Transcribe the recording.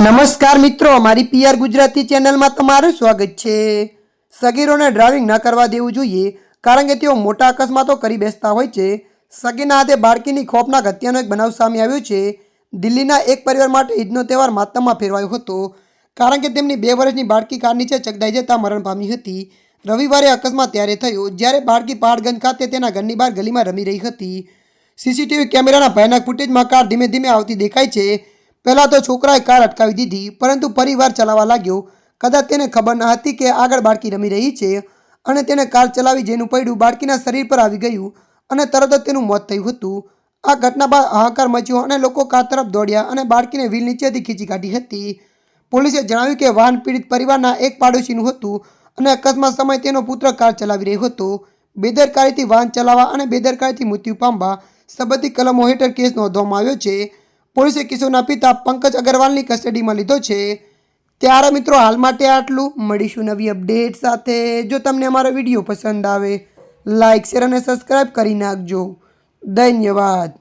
નમસ્કાર મિત્રો મારી પીઆર ગુજરાતી ચેનલમાં તમારું સ્વાગત છે. સગીરોને ડ્રાઇવિંગ ન કરવા દેવું જોઈએ, કારણ કે તેઓ મોટા અકસ્માતો કરી બેસતા હોય છે. સગીના હાથે બાળકીની ખોફનાક હત્યાનો એક બનાવ સામે આવ્યો છે. દિલ્હીના એક પરિવાર માટે ઈદનો તહેવાર માતમમાં ફેરવાયો હતો, કારણ કે તેમની બે વર્ષની બાળકી કાર નીચે ચગડાઈ જતા મરણ પામી હતી. રવિવારે અકસ્માત ત્યારે થયો, જ્યારે બાળકી પહાડગંજ ખાતે તેના ઘરની બહાર ગલીમાં રમી રહી હતી. સીસીટીવી કેમેરાના ભયાનક ફૂટેજમાં કાર ધીમે ધીમે આવતી દેખાય છે. પહેલાં તો છોકરાએ કાર અટકાવી દીધી, પરંતુ પરિવાર ચલાવવા લાગ્યો. કદાચ તેને ખબર ન હતી કે આગળ બાળકી રમી રહી છે અને તેને કાર ચલાવી જેનું પૈડું બાળકીના શરીર પર આવી ગયું અને તરત જ તેનું મોત થયું હતું. આ ઘટના બાદ હાહાકાર મચ્યો અને લોકો કાર તરફ દોડ્યા અને બાળકીને વ્હીલ નીચેથી ખીચી કાઢી હતી. પોલીસે જણાવ્યું કે વાહન પીડિત પરિવારના એક પાડોશીનું હતું અને અકસ્માત સમયે તેનો પુત્ર કાર ચલાવી રહ્યો હતો. બેદરકારીથી વાહન ચલાવવા અને બેદરકારીથી મૃત્યુ પામવા સંબંધિત કલમો હેઠળ કેસ નોંધવામાં આવ્યો છે. પોલીસે કિશોરના પિતા પંકજ અગરવાલની કસ્ટડીમાં લીધો છે. ત્યારે મિત્રો હાલ માટે આટલું. મળીશું નવી અપડેટ સાથે. જો તમને અમારો વીડિયો પસંદ આવે લાઇક શેર અને સબસ્ક્રાઈબ કરી નાખજો. ધન્યવાદ.